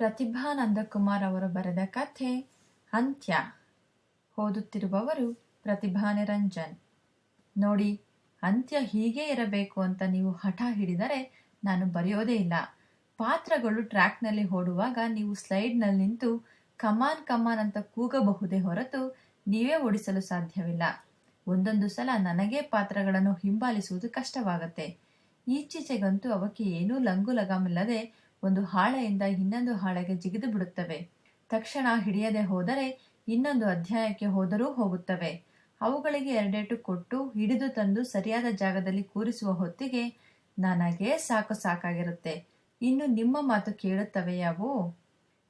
ಪ್ರತಿಭಾ ನಂದಕುಮಾರ್ ಅವರು ಬರೆದ ಕಥೆ ಅಂತ್ಯ. ಓದುತ್ತಿರುವವರು ಪ್ರತಿಭಾ ನಿರಂಜನ್ ನೋಡಿ, ಅಂತ್ಯ ಹೀಗೆ ಇರಬೇಕು ಅಂತ ನೀವು ಹಠ ಹಿಡಿದರೆ ನಾನು ಬರೆಯೋದೇ ಇಲ್ಲ. ಪಾತ್ರಗಳು ಟ್ರ್ಯಾಕ್ನಲ್ಲಿ ಓಡುವಾಗ ನೀವು ಸ್ಲೈಡ್ನಲ್ಲಿ ನಿಂತು ಕಮಾನ್ ಕಮಾನ್ ಅಂತ ಕೂಗಬಹುದೇ ಹೊರತು ನೀವೇ ಓಡಿಸಲು ಸಾಧ್ಯವಿಲ್ಲ. ಒಂದೊಂದು ಸಲ ನನಗೆ ಪಾತ್ರಗಳನ್ನು ಹಿಂಬಾಲಿಸುವುದು ಕಷ್ಟವಾಗತ್ತೆ. ಈಚೀಚೆಗಂತೂ ಅವಕ್ಕೆ ಏನೂ ಲಂಗು ಲಗಾಮಿಲ್ಲದೆ ಒಂದು ಹಾಳೆಯಿಂದ ಇನ್ನೊಂದು ಹಾಳೆಗೆ ಜಿಗಿದು ಬಿಡುತ್ತವೆ. ತಕ್ಷಣ ಹಿಡಿಯದೆ ಹೋದರೆ ಇನ್ನೊಂದು ಅಧ್ಯಾಯಕ್ಕೆ ಹೋದರೂ ಹೋಗುತ್ತವೆ. ಅವುಗಳಿಗೆ ಎರಡೇಟು ಕೊಟ್ಟು ಹಿಡಿದು ತಂದು ಸರಿಯಾದ ಜಾಗದಲ್ಲಿ ಕೂರಿಸುವ ಹೊತ್ತಿಗೆ ನನಗೆ ಸಾಕು ಸಾಕಾಗಿರುತ್ತೆ. ಇನ್ನು ನಿಮ್ಮ ಮಾತು ಕೇಳುತ್ತವೆ ಯಾವು?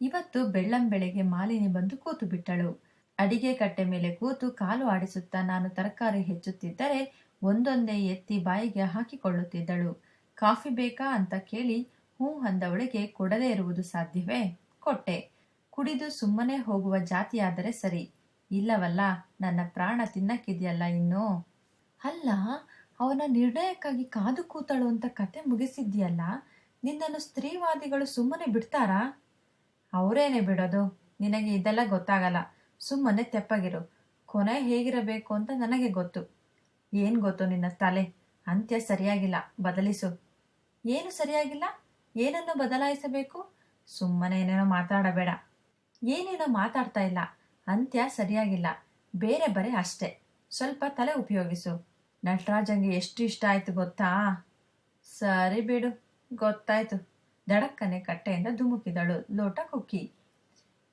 ಇವತ್ತು ಬೆಳ್ಳಂಬೆಳೆಗೆ ಮಾಲಿನಿ ಬಂದು ಕೂತು ಬಿಟ್ಟಳು. ಅಡಿಗೆ ಕಟ್ಟೆ ಮೇಲೆ ಕೂತು ಕಾಲು ಆಡಿಸುತ್ತಾ ನಾನು ತರಕಾರಿ ಹೆಚ್ಚುತ್ತಿದ್ದರೆ ಒಂದೊಂದೇ ಎತ್ತಿ ಬಾಯಿಗೆ ಹಾಕಿಕೊಳ್ಳುತ್ತಿದ್ದಳು. ಕಾಫಿ ಬೇಕಾ ಅಂತ ಕೇಳಿ ಹ್ಞೂ ಅಂದವಳಿಗೆ ಕೊಡದೇ ಇರುವುದು ಸಾಧ್ಯವೇ? ಕೊಟ್ಟೆ. ಕುಡಿದು ಸುಮ್ಮನೆ ಹೋಗುವ ಜಾತಿಯಾದರೆ ಸರಿ. ಇಲ್ಲವಲ್ಲ, ನನ್ನ ಪ್ರಾಣ ತಿನ್ನಕ್ಕಿದೆಯಲ್ಲ ಇನ್ನು? ಅಲ್ಲ, ಅವನ ನಿರ್ಣಯಕ್ಕಾಗಿ ಕಾದು ಕೂತಳು ಅಂತ ಕತೆ ಮುಗಿಸಿದ್ಯಲ್ಲ, ನಿನ್ನನ್ನು ಸ್ತ್ರೀವಾದಿಗಳು ಸುಮ್ಮನೆ ಬಿಡ್ತಾರಾ? ಅವರೇನೆ ಬಿಡೋದು? ನಿನಗೆ ಇದೆಲ್ಲ ಗೊತ್ತಾಗಲ್ಲ. ಸುಮ್ಮನೆ ತೆಪ್ಪಗಿರು. ಕೊನೆ ಹೇಗಿರಬೇಕು ಅಂತ ನನಗೆ ಗೊತ್ತು. ಏನು ಗೊತ್ತು ನಿನ್ನ ತಲೆ? ಅಂತ್ಯ ಸರಿಯಾಗಿಲ್ಲ. ಬದಲಿಸು. ಏನು ಸರಿಯಾಗಿಲ್ಲ? ಏನನ್ನು ಬದಲಾಯಿಸಬೇಕು? ಸುಮ್ಮನೆ ಏನೇನೋ ಮಾತಾಡಬೇಡ. ಏನೇನೋ ಮಾತಾಡ್ತಾ ಇಲ್ಲ. ಅಂತ್ಯ ಸರಿಯಾಗಿಲ್ಲ. ಬೇರೆ ಬರೆ ಅಷ್ಟೇ. ಸ್ವಲ್ಪ ತಲೆ ಉಪಯೋಗಿಸು. ನಟರಾಜಂಗೆ ಎಷ್ಟು ಇಷ್ಟ ಆಯ್ತು ಗೊತ್ತಾ? ಸರಿ ಬಿಡು. ಗೊತ್ತಾಯ್ತು. ದಡಕ್ಕನೆ ಕಟ್ಟೆಯಿಂದ ಧುಮುಕಿದಳು ಲೋಟ ಕುಕ್ಕಿ.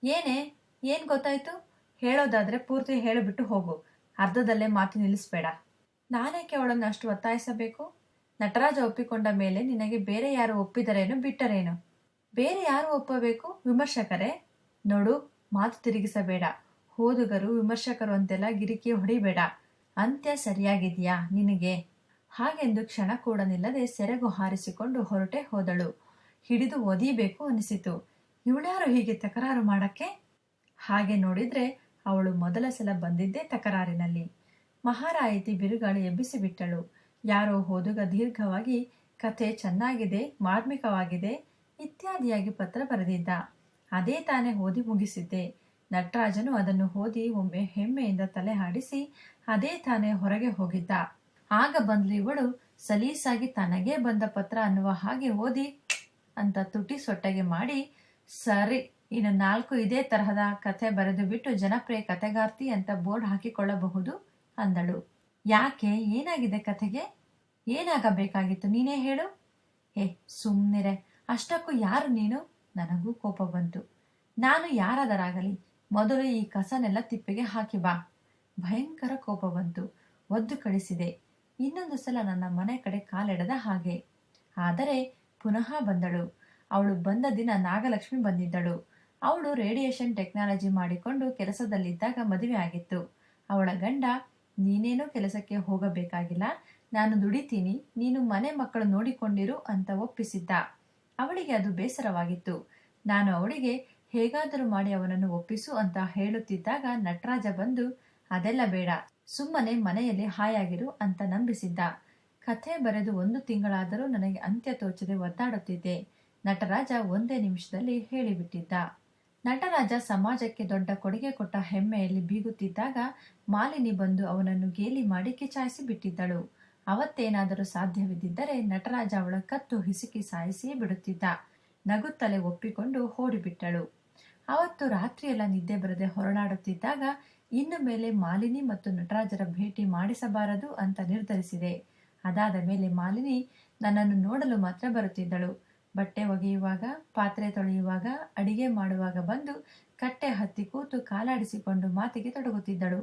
ಏನೇ? ಏನ್ ಗೊತ್ತಾಯ್ತು? ಹೇಳೋದಾದ್ರೆ ಪೂರ್ತಿ ಹೇಳಿಬಿಟ್ಟು ಹೋಗು. ಅರ್ಧದಲ್ಲೇ ಮಾತು ನಿಲ್ಲಿಸ್ಬೇಡ. ನಾನೇಕೆ ಅವಳನ್ನು ಅಷ್ಟು ಒತ್ತಾಯಿಸಬೇಕು? ನಟರಾಜ ಒಪ್ಪಿಕೊಂಡ ಮೇಲೆ ನಿನಗೆ ಬೇರೆ ಯಾರು ಒಪ್ಪಿದರೇನು ಬಿಟ್ಟರೇನು? ಬೇರೆ ಯಾರು ಒಪ್ಪಬೇಕು? ವಿಮರ್ಶಕರೇ? ನೋಡು, ಮಾತು ತಿರುಗಿಸಬೇಡ. ಓದುಗರು ವಿಮರ್ಶಕರು ಅಂತೆಲ್ಲ ಗಿರಿಕಿ ಹೊಡಿಬೇಡ. ಅಂತ್ಯ ಸರಿಯಾಗಿದೆಯಾ ನಿನಗೆ? ಹಾಗೆಂದು ಕ್ಷಣ ಕೂಡ ನಿಲ್ಲದೆ ಸೆರಗು ಹಾರಿಸಿಕೊಂಡು ಹೊರಟೆ ಹೋದಳು. ಹಿಡಿದು ಒದೀಬೇಕು ಅನಿಸಿತು. ಇವಳ್ಯಾರು ಹೀಗೆ ತಕರಾರು ಮಾಡಕ್ಕೆ? ಹಾಗೆ ನೋಡಿದ್ರೆ ಅವಳು ಮೊದಲ ಸಲ ಬಂದಿದ್ದೇ ತಕರಾರಿನಲ್ಲಿ. ಮಹಾರಾಯಿತಿ ಬಿರುಗಾಳಿ ಎಬ್ಬಿಸಿಬಿಟ್ಟಳು. ಯಾರೋ ಓದುಗ ದೀರ್ಘವಾಗಿ ಕಥೆ ಚೆನ್ನಾಗಿದೆ, ಮಾರ್ಮಿಕವಾಗಿದೆ ಇತ್ಯಾದಿಯಾಗಿ ಪತ್ರ ಬರೆದಿದ್ದ. ಅದೇ ತಾನೇ ಓದಿ ಮುಗಿಸಿದ್ದೆ. ನಟರಾಜನು ಅದನ್ನು ಓದಿ ಒಮ್ಮೆ ಹೆಮ್ಮೆಯಿಂದ ತಲೆ ಹಾಡಿಸಿ ಅದೇ ತಾನೇ ಹೊರಗೆ ಹೋಗಿದ್ದ. ಆಗ ಬಂದ್ಲು ಇವಳು, ಸಲೀಸಾಗಿ ತನಗೇ ಬಂದ ಪತ್ರ ಅನ್ನುವ ಹಾಗೆ ಓದಿ ಅಂತ ತುಟಿ ಸೊಟ್ಟಗೆ ಮಾಡಿ, ಸರಿ, ಇನ್ನು ನಾಲ್ಕು ಇದೇ ತರಹದ ಕಥೆ ಬರೆದು ಬಿಟ್ಟು ಜನಪ್ರಿಯ ಕಥೆಗಾರ್ತಿ ಅಂತ ಬೋರ್ಡ್ ಹಾಕಿಕೊಳ್ಳಬಹುದು ಅಂದಳು. ಯಾಕೆ ಏನಾಗಿದೆ ಕಥೆಗೆ? ಏನಾಗಬೇಕಾಗಿತ್ತು? ನೀನೇ ಹೇಳು. ಏ ಸುಮ್ಮನಿರೆ ಅಷ್ಟಕ್ಕೂ ಯಾರು ನೀನು? ನನಗೂ ಕೋಪ ಬಂತು. ನಾನು ಯಾರಾದರಾಗಲಿ, ಮೊದಲು ಈ ಕಸನೆಲ್ಲ ತಿಪ್ಪೆಗೆ ಹಾಕಿ ಬಾ. ಭಯಂಕರ ಕೋಪ ಬಂತು. ಒದ್ದು ಕಳಿಸಿದೆ. ಇನ್ನೊಂದು ಸಲ ನನ್ನ ಮನೆ ಕಡೆ ಕಾಲೆಡದ ಹಾಗೆ. ಆದರೆ ಪುನಃ ಬಂದಳು. ಅವಳು ಬಂದ ದಿನ ನಾಗಲಕ್ಷ್ಮಿ ಬಂದಿದ್ದಳು. ಅವಳು ರೇಡಿಯೇಷನ್ ಟೆಕ್ನಾಲಜಿ ಮಾಡಿಕೊಂಡು ಕೆಲಸದಲ್ಲಿದ್ದಾಗ ಮದುವೆ ಆಗಿತ್ತು. ಅವಳ ಗಂಡ ನೀನೇನೋ ಕೆಲಸಕ್ಕೆ ಹೋಗಬೇಕಾಗಿಲ್ಲ. ನಾನು ದುಡಿತೀನಿ. ನೀನು ಮನೆ ಮಕ್ಕಳು ನೋಡಿಕೊಂಡಿರು ಅಂತ ಒಪ್ಪಿಸಿದ್ದ. ಅವಳಿಗೆ ಅದು ಬೇಸರವಾಗಿತ್ತು. ನಾನು ಅವಳಿಗೆ ಹೇಗಾದರೂ ಮಾಡಿ ಅವನನ್ನು ಒಪ್ಪಿಸು ಅಂತ ಹೇಳುತ್ತಿದ್ದಾಗ ನಟರಾಜ ಬಂದು, ಅದೆಲ್ಲ ಬೇಡ, ಸುಮ್ಮನೆ ಮನೆಯಲ್ಲಿ ಹಾಯಾಗಿರು ಅಂತ ನಂಬಿಸಿದ್ದ. ಕಥೆ ಬರೆದು ಒಂದು ತಿಂಗಳಾದರೂ ನನಗೆ ಅಂತ್ಯ ತೋಚದೆ ಒದ್ದಾಡುತ್ತಿದ್ದೆ. ನಟರಾಜ ಒಂದೇ ನಿಮಿಷದಲ್ಲಿ ಹೇಳಿಬಿಟ್ಟಿದ್ದ. ನಟರಾಜ ಸಮಾಜಕ್ಕೆ ದೊಡ್ಡ ಕೊಡುಗೆ ಕೊಟ್ಟ ಹೆಮ್ಮೆಯಲ್ಲಿ ಬೀಗುತ್ತಿದ್ದಾಗ ಮಾಲಿನಿ ಬಂದು ಅವನನ್ನು ಗೇಲಿ ಮಾಡಿ ಕಿಚಾಯಿಸಿ ಬಿಟ್ಟಿದ್ದಳು. ಅವತ್ತೇನಾದರೂ ಸಾಧ್ಯವಿದ್ದಿದ್ದರೆ ನಟರಾಜ ಅವಳ ಕತ್ತು ಹಿಸುಕಿ ಸಾಯಿಸಿಯೇ ಬಿಡುತ್ತಿದ್ದ. ನಗುತ್ತಲೇ ಒಪ್ಪಿಕೊಂಡು ಓಡಿಬಿಟ್ಟಳು. ಅವತ್ತು ರಾತ್ರಿಯೆಲ್ಲ ನಿದ್ದೆ ಬರದೆ ಹೊರಳಾಡುತ್ತಿದ್ದಾಗ ಇನ್ನು ಮೇಲೆ ಮಾಲಿನಿ ಮತ್ತು ನಟರಾಜರ ಭೇಟಿ ಮಾಡಿಸಬಾರದು ಅಂತ ನಿರ್ಧರಿಸಿದೆ. ಅದಾದ ಮೇಲೆ ಮಾಲಿನಿ ನನ್ನನ್ನು ನೋಡಲು ಮಾತ್ರ ಬರುತ್ತಿದ್ದಳು. ಬಟ್ಟೆ ಒಗೆಯುವಾಗ, ಪಾತ್ರೆ ತೊಳೆಯುವಾಗ, ಅಡಿಗೆ ಮಾಡುವಾಗ ಬಂದು ಕಟ್ಟೆ ಹತ್ತಿ ಕೂತು ಕಾಲಾಡಿಸಿಕೊಂಡು ಮಾತಿಗೆ ತೊಡಗುತ್ತಿದ್ದಳು.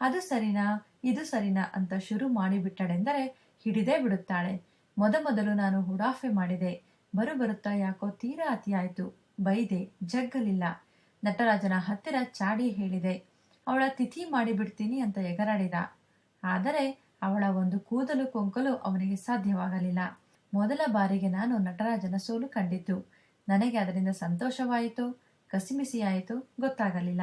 ಅದು ಸರಿನಾ, ಇದು ಸರಿನಾ ಅಂತ ಶುರು ಮಾಡಿಬಿಟ್ಟಳೆಂದರೆ ಹಿಡಿದೇ ಬಿಡುತ್ತಾಳೆ. ಮೊದಮೊದಲು ನಾನು ಹುಡಾಫೆ ಮಾಡಿದೆ. ಬರು ಬರುತ್ತಾ ಯಾಕೋ ತೀರಾ ಅತಿಯಾಯಿತು. ಬೈದೆ, ಜಗ್ಗಲಿಲ್ಲ. ನಟರಾಜನ ಹತ್ತಿರ ಚಾಡಿ ಹೇಳಿದೆ. ಅವಳ ತಿಥಿ ಮಾಡಿಬಿಡ್ತೀನಿ ಅಂತ ಎಗರಾಡಿದ. ಆದರೆ ಅವಳ ಒಂದು ಕೂದಲು ಕೊಂಕಲು ಅವನಿಗೆ ಸಾಧ್ಯವಾಗಲಿಲ್ಲ. ಮೊದಲ ಬಾರಿಗೆ ನಾನು ನಟರಾಜನ ಸೋಲು ಕಂಡಿದ್ದು. ನನಗೆ ಅದರಿಂದ ಸಂತೋಷವಾಯಿತು, ಕಸಿಮಿಸಿಯಾಯಿತು ಗೊತ್ತಾಗಲಿಲ್ಲ.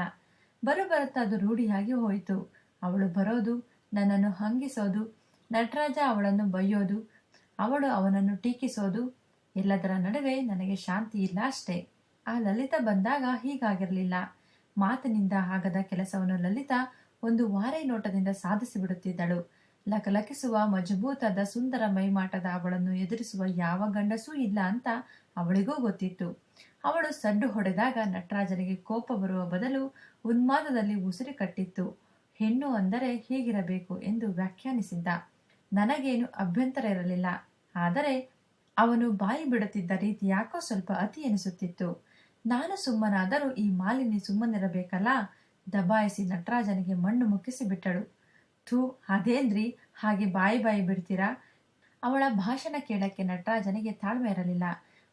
ಬರುತ್ತಾ ಅದು ರೂಢಿಯಾಗಿ ಹೋಯಿತು. ಅವಳು ಬರೋದು, ನನ್ನನ್ನು ಹಂಗಿಸೋದು, ನಟರಾಜ ಅವಳನ್ನು ಬೈಯೋದು, ಅವಳು ಅವನನ್ನು ಟೀಕಿಸೋದು, ಎಲ್ಲದರ ನಡುವೆ ನನಗೆ ಶಾಂತಿ ಇಲ್ಲ ಅಷ್ಟೇ. ಆ ಲಲಿತ ಬಂದಾಗ ಹೀಗಾಗಿರಲಿಲ್ಲ. ಮಾತಿನಿಂದ ಆಗದ ಕೆಲಸವನ್ನು ಲಲಿತಾ ಒಂದು ವಾರೆ ನೋಟದಿಂದ ಸಾಧಿಸಿ ಬಿಡುತ್ತಿದ್ದಳು ಲಕಲಕಿಸುವ ಮಜಬೂತಾದ ಸುಂದರ ಮೈಮಾಟದ ಅವಳನ್ನು ಎದುರಿಸುವ ಯಾವ ಗಂಡಸೂ ಇಲ್ಲ ಅಂತ ಅವಳಿಗೂ ಗೊತ್ತಿತ್ತು. ಅವಳು ಸಡ್ಡು ಹೊಡೆದಾಗ ನಟರಾಜನಿಗೆ ಕೋಪ ಬರುವ ಬದಲು ಉನ್ಮಾದದಲ್ಲಿ ಉಸಿರು ಕಟ್ಟಿತ್ತು. ಹೆಣ್ಣು ಅಂದರೆ ಹೀಗಿರಬೇಕು ಎಂದು ವ್ಯಾಖ್ಯಾನಿಸಿದ್ದ. ನನಗೇನು ಅಭ್ಯಂತರ ಇರಲಿಲ್ಲ. ಆದರೆ ಅವನು ಬಾಯಿ ಬಿಡುತ್ತಿದ್ದ ರೀತಿ ಯಾಕೋ ಸ್ವಲ್ಪ ಅತಿ ಎನಿಸುತ್ತಿತ್ತು. ನಾನು ಸುಮ್ಮನಾದರೂ ಈ ಮಾಲಿನಿ ಸುಮ್ಮನಿರಬೇಕಲ್ಲ? ದಬಾಯಿಸಿ ನಟರಾಜನಿಗೆ ಮಣ್ಣು ಮುಕ್ಕಿಸಿ ಬಿಟ್ಟಳು ಥೂ ಅದೇನ್ರಿ? ಹಾಗೆ ಬಾಯಿ ಬಾಯಿ ಬಿಡ್ತೀರಾ? ಅವಳ ಭಾಷಣ ಕೇಳಕ್ಕೆ ನಟರಾಜನಿಗೆ ತಾಳ್ಮೆ ಇರಲಿಲ್ಲ.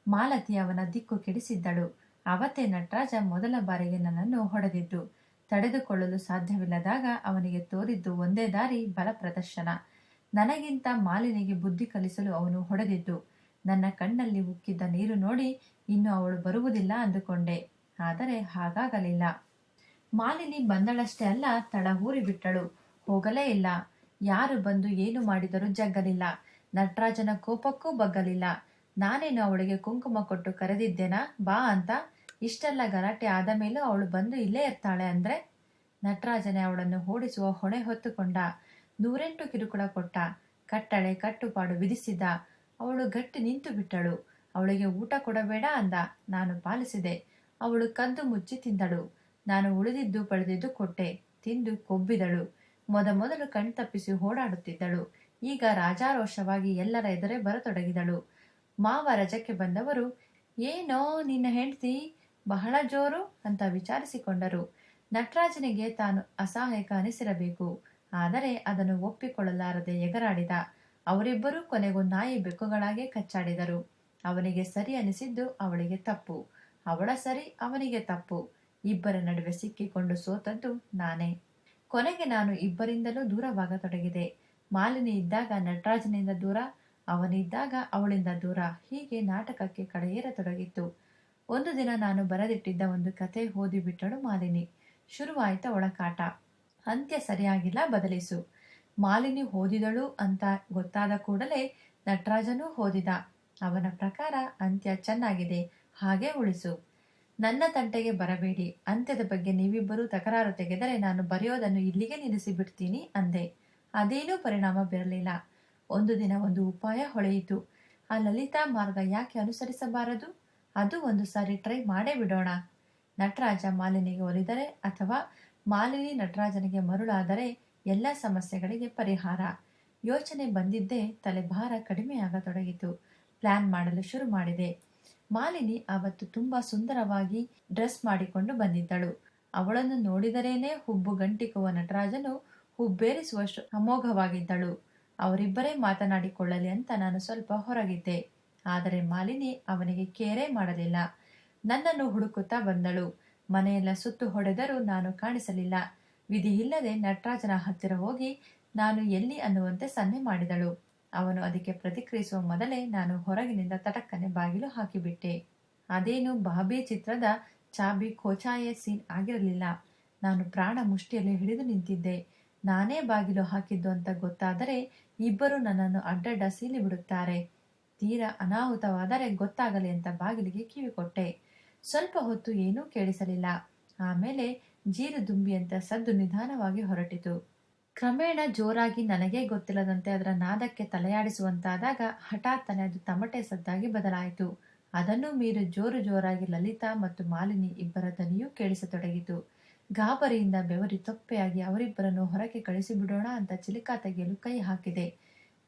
ಮಾಲತಿ ಅವನ ದಿಕ್ಕು ಕೆಡಿಸಿದ್ದಳು. ಅವತ್ತೇ ನಟರಾಜ ಮೊದಲ ಬಾರಿಗೆ ನನ್ನನ್ನು ಹೊಡೆದಿದ್ದು. ತಡೆದುಕೊಳ್ಳಲು ಸಾಧ್ಯವಿಲ್ಲದಾಗ ಅವನಿಗೆ ತೋರಿದ್ದು ಒಂದೇ ದಾರಿ ಬಲ ಪ್ರದರ್ಶನ. ನನಗಿಂತ ಮಾಲಿನಿಗೆ ಬುದ್ಧಿ ಕಲಿಸಲು ಅವನು ಹೊಡೆದಿದ್ದು. ನನ್ನ ಕಣ್ಣಲ್ಲಿ ಉಕ್ಕಿದ್ದ ನೀರು ನೋಡಿ ಇನ್ನು ಅವಳು ಬರುವುದಿಲ್ಲ ಅಂದುಕೊಂಡೆ. ಆದರೆ ಹಾಗಾಗಲಿಲ್ಲ. ಮಾಲಿನಿ ಬಂದಳಷ್ಟೇ ಅಲ್ಲ ತಡ ಊರಿ ಬಿಟ್ಟಳು. ಹೋಗಲೇ ಇಲ್ಲ. ಯಾರು ಬಂದು ಏನು ಮಾಡಿದರೂ ಜಗ್ಗಲಿಲ್ಲ. ನಟರಾಜನ ಕೋಪಕ್ಕೂ ಬಗ್ಗಲಿಲ್ಲ. ನಾನೇನು ಅವಳಿಗೆ ಕುಂಕುಮ ಕೊಟ್ಟು ಕರೆದಿದ್ದೇನಾ? ಬಾ ಅಂತ. ಇಷ್ಟೆಲ್ಲ ಗಲಾಟೆ ಆದ ಮೇಲೂ ಅವಳು ಬಂದು ಇಲ್ಲೇ ಇರ್ತಾಳೆ ಅಂದ್ರೆ? ನಟರಾಜನೇ ಅವಳನ್ನು ಓಡಿಸುವ ಹೊಣೆ ಹೊತ್ತುಕೊಂಡ. ನೂರೆಂಟು ಕಿರುಕುಳ ಕೊಟ್ಟ. ಕಟ್ಟಳೆ, ಕಟ್ಟುಪಾಡು ವಿಧಿಸಿದ ಅವಳು ಗಟ್ಟಿ ನಿಂತು ಬಿಟ್ಟಳು. ಅವಳಿಗೆ ಊಟ ಕೊಡಬೇಡ ಅಂದ. ನಾನು ಪಾಲಿಸಿದೆ. ಅವಳು ಕದ್ದು ಮುಚ್ಚಿ ತಿಂದಳು. ನಾನು ಉಳಿದಿದ್ದು ಪಡೆದಿದ್ದು ಕೊಟ್ಟೆ. ತಿಂದು ಕೊಬ್ಬಿದಳು. ಮೊದಮೊದಲು ಕಣ್ತಪ್ಪಿಸಿ ಓಡಾಡುತ್ತಿದ್ದಳು. ಈಗ ರಾಜಾರೋಷವಾಗಿ ಎಲ್ಲರ ಎದುರೇ ಬರತೊಡಗಿದಳು. ಮಾವ ರಜಕ್ಕೆ ಬಂದವರು, ಏನೋ ನಿನ್ನ ಹೆಂಡತಿ ಬಹಳ ಜೋರು ಅಂತ ವಿಚಾರಿಸಿಕೊಂಡರು. ನಟರಾಜನಿಗೆ ತಾನು ಅಸಹಾಯಕ ಅನಿಸಿರಬೇಕು. ಆದರೆ ಅದನ್ನು ಒಪ್ಪಿಕೊಳ್ಳಲಾರದೆ ಎಗರಾಡಿದ. ಅವರಿಬ್ಬರೂ ಕೊನೆಗೂ ನಾಯಿ ಬೆಕ್ಕುಗಳಾಗೆ ಕಚ್ಚಾಡಿದರು. ಅವನಿಗೆ ಸರಿ ಅನಿಸಿದ್ದು ಅವಳಿಗೆ ತಪ್ಪು. ಅವಳ ಸರಿ ಅವನಿಗೆ ತಪ್ಪು. ಇಬ್ಬರ ನಡುವೆ ಸಿಕ್ಕಿಕೊಂಡು ಸೋತದ್ದು ನಾನೇ. ಕೊನೆಗೆ ನಾನು ಇಬ್ಬರಿಂದಲೂ ದೂರವಾಗತೊಡಗಿದೆ. ಮಾಲಿನಿ ಇದ್ದಾಗ ನಟರಾಜನಿಂದ ದೂರ, ಅವನಿದ್ದಾಗ ಅವಳಿಂದ ದೂರ. ಹೀಗೆ ನಾಟಕಕ್ಕೆ ಕಡೆಯೇರತೊಡಗಿತ್ತು. ಒಂದು ದಿನ ನಾನು ಬರೆದಿಟ್ಟಿದ್ದ ಒಂದು ಕತೆ ಓದಿಬಿಟ್ಟಳು ಮಾಲಿನಿ. ಶುರುವಾಯಿತ ಒಳಕಾಟ. ಅಂತ್ಯ ಸರಿಯಾಗಿಲ್ಲ, ಬದಲಿಸು. ಮಾಲಿನಿ ಓದಿದಳು ಅಂತ ಗೊತ್ತಾದ ಕೂಡಲೇ ನಟರಾಜನೂ ಓದಿದ. ಅವನ ಪ್ರಕಾರ ಅಂತ್ಯ ಚೆನ್ನಾಗಿದೆ, ಹಾಗೆ ಉಳಿಸು. ನನ್ನ ತಂಟೆಗೆ ಬರಬೇಡಿ. ಅಂತ್ಯದ ಬಗ್ಗೆ ನೀವಿಬ್ಬರೂ ತಕರಾರು ತೆಗೆದರೆ ನಾನು ಬರೆಯೋದನ್ನು ಇಲ್ಲಿಗೆ ನಿಲ್ಲಿಸಿ ಬಿಡ್ತೀನಿ ಅಂದೆ. ಅದೇನೂ ಪರಿಣಾಮ ಬೀರಲಿಲ್ಲ. ಒಂದು ದಿನ ಒಂದು ಉಪಾಯ ಹೊಳೆಯಿತು. ಆ ಲಲಿತಾ ಮಾರ್ಗ ಯಾಕೆ ಅನುಸರಿಸಬಾರದು? ಅದು ಒಂದು ಸಾರಿ ಟ್ರೈ ಮಾಡೇ ಬಿಡೋಣ. ನಟರಾಜ ಮಾಲಿನಿಗೆ ಒಲಿದರೆ ಅಥವಾ ಮಾಲಿನಿ ನಟರಾಜನಿಗೆ ಮರುಳಾದರೆ ಎಲ್ಲ ಸಮಸ್ಯೆಗಳಿಗೆ ಪರಿಹಾರ. ಯೋಚನೆ ಬಂದಿದ್ದೇ ತಲೆಭಾರ ಕಡಿಮೆಯಾಗತೊಡಗಿತು. ಪ್ಲಾನ್ ಮಾಡಲು ಶುರು ಮಾಡಿದೆ. ಮಾಲಿನಿ ಅವತ್ತು ತುಂಬಾ ಸುಂದರವಾಗಿ ಡ್ರೆಸ್ ಮಾಡಿಕೊಂಡು ಬಂದಿದ್ದಳು. ಅವಳನ್ನು ನೋಡಿದರೇನೆ ಹುಬ್ಬು ಗಂಟಿಕುವ ನಟರಾಜನು ಹುಬ್ಬೇರಿಸುವಷ್ಟು ಅಮೋಘವಾಗಿದ್ದಳು. ಅವರಿಬ್ಬರೇ ಮಾತನಾಡಿಕೊಳ್ಳಲಿ ಅಂತ ನಾನು ಸ್ವಲ್ಪ ಹೊರಗಿದ್ದೆ. ಆದರೆ ಮಾಲಿನಿ ಅವನಿಗೆ ಕೇರೇ ಮಾಡಲಿಲ್ಲ. ನನ್ನನ್ನು ಹುಡುಕುತ್ತಾ ಬಂದಳು. ಮನೆಯೆಲ್ಲ ಸುತ್ತು ಹೊಡೆದರೂ ನಾನು ಕಾಣಿಸಲಿಲ್ಲ. ವಿಧಿ ಇಲ್ಲದೆ ನಟರಾಜನ ಹತ್ತಿರ ಹೋಗಿ ನಾನು ಎಲ್ಲಿ ಅನ್ನುವಂತೆ ಸನ್ನೆ ಮಾಡಿದಳು. ಅವನು ಅದಕ್ಕೆ ಪ್ರತಿಕ್ರಿಯಿಸುವ ಮೊದಲೇ ನಾನು ಹೊರಗಿನಿಂದ ತಟಕ್ಕನೆ ಬಾಗಿಲು ಹಾಕಿಬಿಟ್ಟೆ. ಅದೇನು ಬಾಬೆ ಚಿತ್ರದ ಚಾಬಿ ಕೋಚಾಯ ಸೀನ್ ಆಗಿರಲಿಲ್ಲ. ನಾನು ಪ್ರಾಣ ಮುಷ್ಟಿಯಲ್ಲಿ ಹಿಡಿದು ನಿಂತಿದ್ದೆ. ನಾನೇ ಬಾಗಿಲು ಹಾಕಿದ್ದು ಅಂತ ಗೊತ್ತಾದರೆ ಇಬ್ಬರು ನನ್ನನ್ನು ಅಡ್ಡಡ್ಡ ಸೀಲಿ ಬಿಡುತ್ತಾರೆ ತೀರಾ ಅನಾಹುತವಾದರೆ ಗೊತ್ತಾಗಲಿ ಅಂತ ಬಾಗಿಲಿಗೆ ಕಿವಿ ಕೊಟ್ಟೆ ಸ್ವಲ್ಪ ಹೊತ್ತು ಏನೂ ಕೇಳಿಸಲಿಲ್ಲ. ಆಮೇಲೆ ಜೀರು ದುಂಬಿಯಂತ ಸದ್ದು ನಿಧಾನವಾಗಿ ಹೊರಟಿತು. ಕ್ರಮೇಣ ಜೋರಾಗಿ ನನಗೇ ಗೊತ್ತಿಲ್ಲದಂತೆ ಅದರ ನಾದಕ್ಕೆ ತಲೆಯಾಡಿಸುವಂತಾದಾಗ ಹಠಾತ್ತನೆ ಅದು ತಮಟೆ ಸದ್ದಾಗಿ ಬದಲಾಯಿತು. ಅದನ್ನು ಮೀರಿ ಜೋರು ಜೋರಾಗಿ ಲಲಿತಾ ಮತ್ತು ಮಾಲಿನಿ ಇಬ್ಬರ ದನಿಯೂ ಕೇಳಿಸತೊಡಗಿತು. ಗಾಬರಿಯಿಂದ ಬೆವರಿ ತೊಪ್ಪೆಯಾಗಿ ಅವರಿಬ್ಬರನ್ನು ಹೊರಗೆ ಕಳಿಸಿಬಿಡೋಣ ಅಂತ ಚಿಲಕ ತೆಗೆಯಲು ಕೈ ಹಾಕಿದೆ.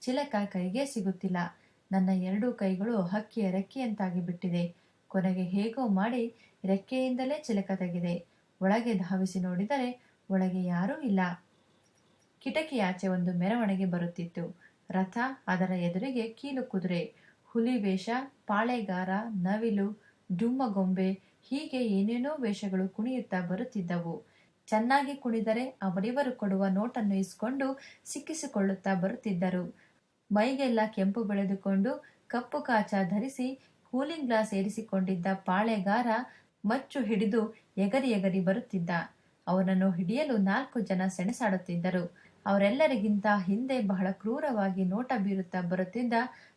ಚಿಲಕ ಕೈಗೆ ಸಿಗುತ್ತಿಲ್ಲ. ನನ್ನ ಎರಡೂ ಕೈಗಳು ಹಕ್ಕಿಯ ರೆಕ್ಕೆಯಂತಾಗಿ ಬಿಟ್ಟಿದೆ. ಕೊನೆಗೆ ಹೇಗೋ ಮಾಡಿ ರೆಕ್ಕೆಯಿಂದಲೇ ಚಿಲಕ ತೆಗೆದೆ. ಒಳಗೆ ಧಾವಿಸಿ ನೋಡಿದರೆ ಒಳಗೆ ಯಾರೂ ಇಲ್ಲ. ಕಿಟಕಿಯಾಚೆ ಒಂದು ಮೆರವಣಿಗೆ ಬರುತ್ತಿತ್ತು. ರಥ ಅದರ ಎದುರಿಗೆ ಕೀಲು ಕುದುರೆ, ಹುಲಿ ವೇಷ, ಪಾಳೆಗಾರ, ನವಿಲು, ಡುಮ್ಮಗೊಂಬೆ, ಹೀಗೆ ಏನೇನೋ ವೇಷಗಳು ಕುಣಿಯುತ್ತಾ ಬರುತ್ತಿದ್ದವು. ಚೆನ್ನಾಗಿ ಕುಣಿದರೆ ಅವರಿವರು ಕೊಡುವ ನೋಟನ್ನು ಇಸ್ಕೊಂಡು ಸಿಕ್ಕಿಸಿಕೊಳ್ಳುತ್ತಾ ಬರುತ್ತಿದ್ದರು. ಮೈಗೆಲ್ಲ ಕೆಂಪು ಬೆಳೆದುಕೊಂಡು ಕಪ್ಪು ಕಾಚ ಧರಿಸಿ ಕೂಲಿಂಗ್ ಗ್ಲಾಸ್ ಏರಿಸಿಕೊಂಡಿದ್ದ ಪಾಳೆಗಾರ ಮಚ್ಚು ಹಿಡಿದು ಎಗರಿ ಎಗರಿ ಬರುತ್ತಿದ್ದ. ಅವನನ್ನು ಹಿಡಿಯಲು ನಾಲ್ಕು ಜನ ಸೆಣಸಾಡುತ್ತಿದ್ದರು. ಅವರೆಲ್ಲರಿಗಿಂತ ಹಿಂದೆ ಬಹಳ ಕ್ರೂರವಾಗಿ ನೋಟ ಬೀರುತ್ತಾ ಬರುತ್ತಿದ್ದ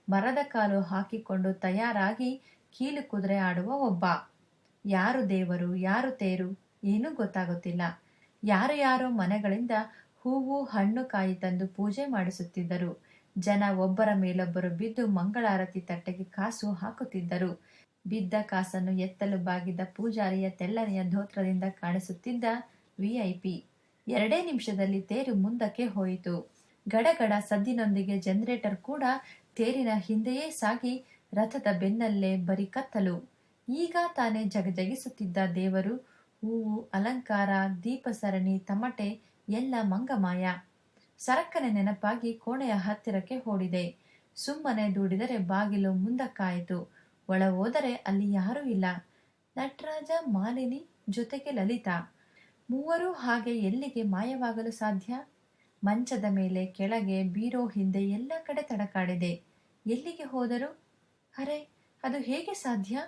ಮರದ ಕಾಲು ಹಾಕಿಕೊಂಡು ತಯಾರಾಗಿ ಕೀಲು ಕುದುರೆ ಆಡುವ ಒಬ್ಬ. ಯಾರು ದೇವರು, ಯಾರು ತೇರು, ಏನೂ ಗೊತ್ತಾಗುತ್ತಿಲ್ಲ. ಯಾರು ಯಾರೋ ಮನೆಗಳಿಂದ ಹೂವು, ಹಣ್ಣು ಕಾಯಿ ತಂದು ಪೂಜೆ ಮಾಡಿಸುತ್ತಿದ್ದರು. ಜನ ಒಬ್ಬರ ಮೇಲೊಬ್ಬರು ಬಿದ್ದು ಮಂಗಳಾರತಿ ತಟ್ಟೆಗೆ ಕಾಸು ಹಾಕುತ್ತಿದ್ದರು. ಬಿದ್ದ ಕಾಸನ್ನು ಎತ್ತಲು ಬಾಗಿದ್ದ ಪೂಜಾರಿಯ ತೆಲ್ಲನೆಯ ಧೋತ್ರದಿಂದ ಕಾಣಿಸುತ್ತಿದ್ದ ವಿಐಪಿ ಎರಡೇ ನಿಮಿಷದಲ್ಲಿ ತೇರು ಮುಂದಕ್ಕೆ ಹೋಯಿತು. ಗಡಗಡ ಸದ್ದಿನೊಂದಿಗೆ ಜನರೇಟರ್ ಕೂಡ ತೇರಿನ ಹಿಂದೆಯೇ ಸಾಗಿ ರಥದ ಬೆನ್ನಲ್ಲೇ ಬರಿ ಕತ್ತಲು. ಈಗ ತಾನೇ ಜಗಜಗಿಸುತ್ತಿದ್ದ ದೇವರು, ಹೂವು, ಅಲಂಕಾರ ದೀಪ ಸರಣಿ ತಮಟೆ, ಎಲ್ಲ ಮಂಗಮಾಯ. ಸರಕ್ಕನೆ ನೆನಪಾಗಿ ಕೋಣೆಯ ಹತ್ತಿರಕ್ಕೆ ಓಡಿದೆ. ಸುಮ್ಮನೆ ದೂಡಿದರೆ ಬಾಗಿಲು ಮುಂದಕ್ಕಾಯಿತು. ಒಳ ಹೋದರೆ ಅಲ್ಲಿ ಯಾರೂ ಇಲ್ಲ. ನಟರಾಜ, ಮಾಲಿನಿ ಜೊತೆಗೆ ಲಲಿತಾ. ಮೂವರು ಹಾಗೆ ಎಲ್ಲಿಗೆ ಮಾಯವಾಗಲು ಸಾಧ್ಯ? ಮಂಚದ ಮೇಲೆ ಕೆಳಗೆ ಬೀರೋ ಹಿಂದೆ ಎಲ್ಲ ಕಡೆ ತಡಕಾಡಿದೆ. ಎಲ್ಲಿಗೆ ಹೋದರು? ಅರೆ, ಅದು ಹೇಗೆ ಸಾಧ್ಯ?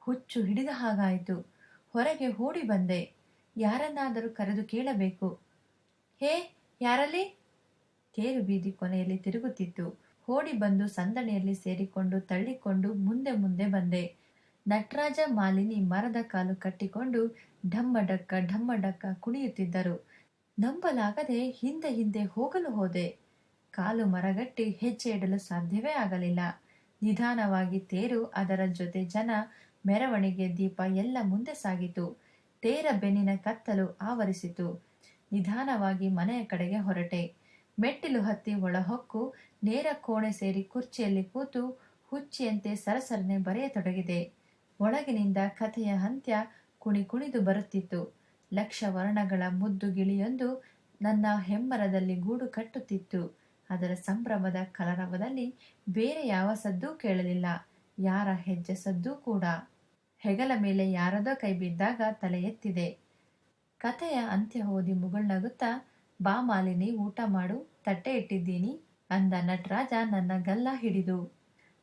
ಹುಚ್ಚು ಹಿಡಿದ ಹಾಗಾಯಿತು. ಹೊರಗೆ ಓಡಿ ಬಂದೆ. ಯಾರನ್ನಾದರೂ ಕರೆದು ಕೇಳಬೇಕು. ಹೇ, ಯಾರಲ್ಲಿ? ತೇರು ಬೀದಿ ಕೊನೆಯಲ್ಲಿ ತಿರುಗುತ್ತಿತ್ತು. ಓಡಿ ಬಂದು ಸಂದಣಿಯಲ್ಲಿ ಸೇರಿಕೊಂಡು ತಳ್ಳಿಕೊಂಡು ಮುಂದೆ ಮುಂದೆ ಬಂದೆ. ನಟರಾಜ ಮಾಲಿನಿ ಮರದ ಕಾಲು ಕಟ್ಟಿಕೊಂಡು ಢಮ್ಮಡಕ್ಕ ಢಮ್ಮಡಕ್ಕ ಕುಣಿಯುತ್ತಿದ್ದರು. ನಂಬಲಾಗದೆ ಹಿಂದೆ ಹಿಂದೆ ಹೋಗಲು ಹೋದೆ. ಕಾಲು ಮರಗಟ್ಟಿ ಹೆಜ್ಜೆ ಇಡಲು ಸಾಧ್ಯವೇ ಆಗಲಿಲ್ಲ. ನಿಧಾನವಾಗಿ ತೇರು ಅದರ ಜೊತೆ ಜನ, ಮೆರವಣಿಗೆ ದೀಪ ಎಲ್ಲ ಮುಂದೆ ಸಾಗಿತು. ತೇರ ಬೆನ್ನಿನ ಕತ್ತಲು ಆವರಿಸಿತು. ನಿಧಾನವಾಗಿ ಮನೆಯ ಕಡೆಗೆ ಹೊರಟೆ. ಮೆಟ್ಟಿಲು ಹತ್ತಿ ಒಳಹೊಕ್ಕು, ನೇರ ಕೋಣೆ ಸೇರಿ ಕುರ್ಚಿಯಲ್ಲಿ ಕೂತು ಹುಚ್ಚಿಯಂತೆ ಸರಸರನೆ ಬರೆಯತೊಡಗಿದೆ. ಒಳಗಿನಿಂದ ಕಥೆಯ ಅಂತ್ಯ ಕುಣಿ ಕುಣಿದು ಬರುತ್ತಿತ್ತು. ಲಕ್ಷ ವರ್ಣಗಳ ಮುದ್ದು ಗಿಳಿಯೊಂದು ನನ್ನ ಹೆಮ್ಮರದಲ್ಲಿ ಗೂಡು ಕಟ್ಟುತ್ತಿತ್ತು. ಅದರ ಸಂಭ್ರಮದ ಕಲರವದಲ್ಲಿ ಬೇರೆ ಯಾವ ಸದ್ದೂ ಕೇಳಲಿಲ್ಲ. ಯಾರ ಹೆಜ್ಜೆ ಸದ್ದೂ ಕೂಡ. ಹೆಗಲ ಮೇಲೆ ಯಾರದೋ ಕೈ ಬಿದ್ದಾಗ ತಲೆ ಎತ್ತಿದೆ. ಕಥೆಯ ಅಂತ್ಯ ಓದಿ ಮುಗುಳ್ನಗುತ್ತಾ ಬಾ ಮಾಲಿನಿ ಊಟ ಮಾಡು ತಟ್ಟೆ ಇಟ್ಟಿದ್ದೀನಿ ಅಂದ ನಟರಾಜ ನನ್ನ ಗಲ್ಲ ಹಿಡಿದು.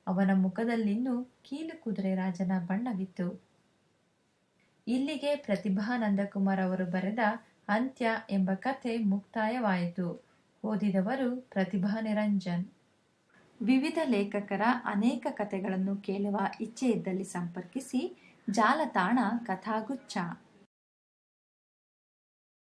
ಅವನ ಮುಖದಲ್ಲಿನ್ನೂ ಕೀಲು ಕುದುರೆ ರಾಜನ ಬಣ್ಣವಿತ್ತು. ಇಲ್ಲಿಗೆ ಪ್ರತಿಭಾನಂದಕುಮಾರ್ ಅವರು ಬರೆದ ಅಂತ್ಯ ಎಂಬ ಕಥೆ ಮುಕ್ತಾಯವಾಯಿತು. ಓದಿದವರು ಪ್ರತಿಭಾ ನಿರಂಜನ್. ವಿವಿಧ ಲೇಖಕರ ಅನೇಕ ಕಥೆಗಳನ್ನು ಕೇಳುವ ಇಚ್ಛೆ ಇದ್ದಲ್ಲಿ ಸಂಪರ್ಕಿಸಿ ಜಾಲತಾಣ ಕಥಾಗುಚ್ಛ.